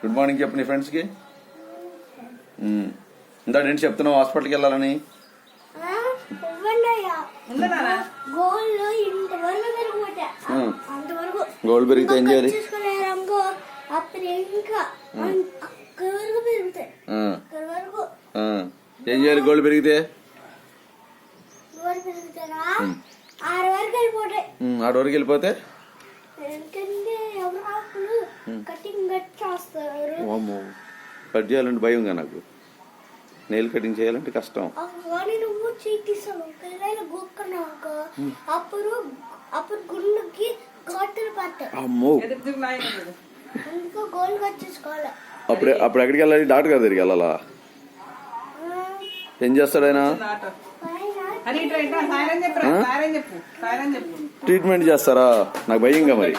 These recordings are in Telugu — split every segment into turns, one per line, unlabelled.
గుడ్ మార్నింగ్ చెప్పు నీ ఫ్రెండ్స్కి ఇందా ఏంటి చెప్తున్నావు హాస్పిటల్కి వెళ్ళాలని.
అంతవరకు
గోల్డ్ పెరిగితే ఏం చేయాలి?
వరకు
ఆ. ఏం చేయాలి గోల్డ్ పెరిగితే?
ఆరు వరకు
వెళ్ళిపోతే?
ఎందుకంటే ఎవరు ఆకులు కటింగ్ కట్ చేస్తారు.
అమ్మో కట్ చేయాలంటే భయంగా నాకు. నెయిల్ కటింగ్ చేయాలంటే కష్టం.
కానీ నువ్వు చీకిస్తావు పిల్లలు గోక్కున్నావు అప్పుడు అప్పుడు గుండెకి పడతాయి.
అమ్మో.
అందుకు గోల్ కట్ చేసుకోవాలి.
అప్పుడే అప్పుడు ఎక్కడికి వెళ్ళాలి? డాక్టర్ గారి దగ్గరికి వెళ్ళాలా? ఏం చేస్తాడు ఆయన? ట్రీట్మెంట్ చేస్తారా? నాకు భయంగా మరి.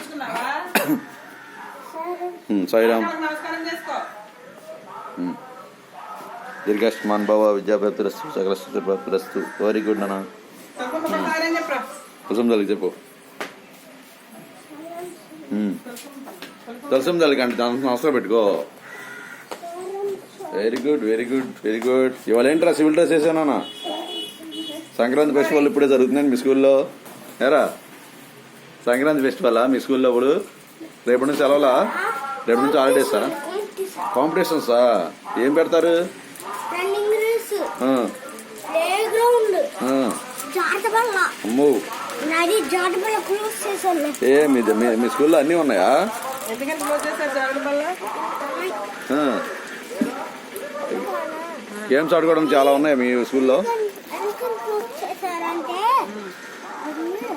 సాయిరామ్ దీర్ఘాష్మాన్ భవ విద్యాప్రాప్తిరస్తు సకల ప్రాప్తిరస్తు వెరీ గుడ్
చెప్పరా
తులసం తల్లికి చెప్పు. తులసం తల్లికి అంటే దాని అవసరం పెట్టుకో. Very good very good very good ఇవాళ ఏంట్రా సివిల్ డ్రెస్ వేసానా సంక్రాంతి ఫెస్టివల్ ఇప్పుడే జరుగుతుందండి మీ స్కూల్లో. ఏరా? సంక్రాంతి ఫెస్టివల్ మీ స్కూల్లో ఇప్పుడు? రేపటి నుంచి సెలవులా? రేపటి నుంచి హాలిడేసా? కాంపిటీషన్సా? ఏం పెడతారు?
Running race.
ఆ,
ప్లే గ్రౌండ్
ఆ.
జాట బల్ల
అమ్మో.
నాది జాట బల్ల క్లోజ్ చేశాను.
ఏ మీ మీ- మీ స్కూల్లో అన్నీ ఉన్నాయా. గేమ్స్ ఆడుకోవడం చాలా ఉన్నాయి మీ స్కూల్లో.